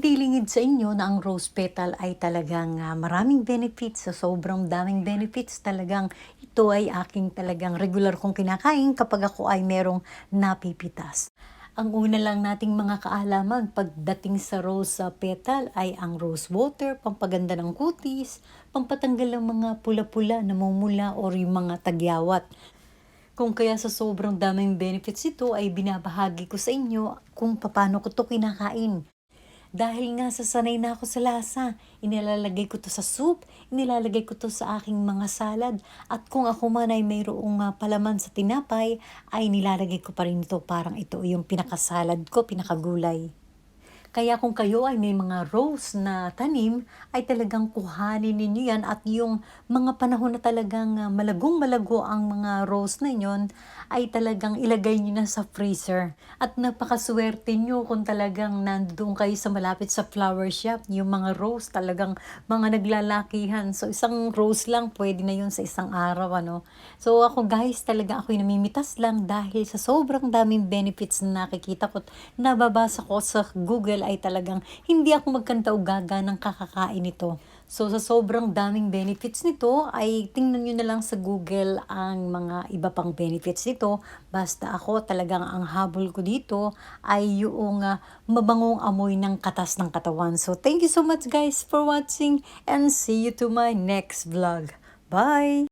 Hindi lingid sa inyo na ang rose petal ay talagang ah, maraming benefits, sa sobrang daming benefits talagang ito ay aking talagang regular kong kinakain kapag ako ay merong napipitas. Ang una lang nating mga kaalaman pagdating sa rose petal ay ang rose water, pampaganda ng kutis, pampatanggal ng mga pula-pula, namumula or yung mga tagyawat. Kung kaya sa sobrang daming benefits ito ay binabahagi ko sa inyo kung paano ko to kinakain. Dahil nga sa sanay na ako sa lasa, inilalagay ko to sa soup, inilalagay ko to sa aking mga salad, at kung ako man ay mayroong ah, palaman sa tinapay, ay nilalagay ko pa rin ito parang ito yung pinakasalad ko, pinakagulay. Kaya kung kayo ay may mga rose na tanim, ay talagang kuhanin ninyo yan at yung mga panahon na talagang ah, malagong malago ang mga rose na yon ay talagang ilagay nyo na sa freezer. At napakaswerte nyo kung talagang nandoon kayo sa malapit sa flower shop, yung mga rose talagang mga naglalakihan. So isang rose lang pwede na yun sa isang araw ano. So ako guys talaga ako'y namimitas lang dahil sa sobrang daming benefits na nakikita ko nababasa ko sa Google ay talagang hindi ako magkanta o gaga ng kakakain nito. So sa sobrang daming benefits nito ay tingnan nyo na lang sa Google ang mga iba pang benefits nito. Basta ako talagang ang habol ko dito ay yung ah, mabangong amoy ng katas ng katawan. So thank you so much guys for watching and see you to my next vlog. Bye!